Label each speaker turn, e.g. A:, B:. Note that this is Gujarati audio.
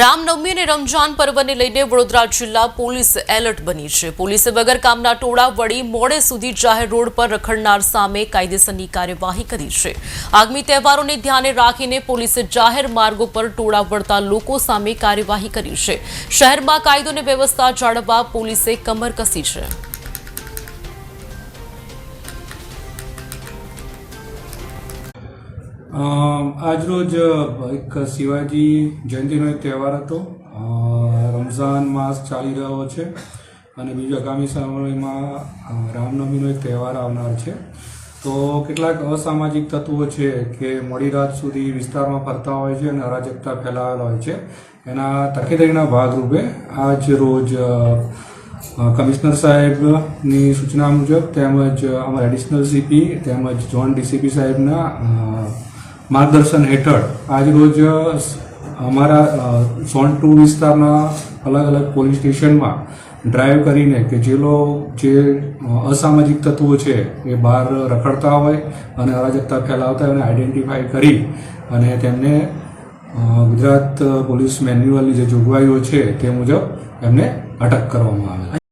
A: રામનવમી અને રમજાન પર્વને લઈને વડોદરા જિલ્લા પોલીસ એલર્ટ બની છે. પોલીસે વગર કામના ટોળા વળી મોડે સુધી જાહેર રોડ પર રખડનાર સામે કાયદેસરની કાર્યવાહી કરી છે. આગામી તહેવારોને ધ્યાને રાખીને પોલીસે જાહેર માર્ગો પર ટોળા વળતા લોકો સામે કાર્યવાહી કરી છે. શહેરમાં કાયદો અને વ્યવસ્થા જાળવવા પોલીસે કમર કસી છે.
B: આજરોજ એક શિવાજી જયંતિનો એક તહેવાર હતો. રમઝાન માસ ચાલી રહ્યો છે અને બીજો આગામી સમયમાં રામનવમીનો એક તહેવાર આવનાર છે. તો કેટલાક અસામાજિક તત્વો છે કે મોડી રાત સુધી વિસ્તારમાં ફરતા હોય છે અને અરાજકતા ફેલાવેલા હોય છે. એના તકેદારીના ભાગરૂપે આજ રોજ કમિશનર સાહેબની સૂચના મુજબ તેમજ અમારા એડિશનલ સીપી તેમજ જોન ડીસીપી સાહેબના માર્ગદર્શન હેઠળ આજરોજ અમારા ઝોન ટુ વિસ્તારના અલગ અલગ પોલીસ સ્ટેશનમાં ડ્રાઈવ કરીને કે જે લોકો જે અસામાજિક તત્વો છે એ બહાર રખડતા હોય અને અરાજકતા ફેલાવતા હોય એને આઈડેન્ટિફાઈ કરી અને તેમને ગુજરાત પોલીસ મેન્યુઅલની જે જોગવાઈઓ છે તે મુજબ એમને અટક કરવામાં આવે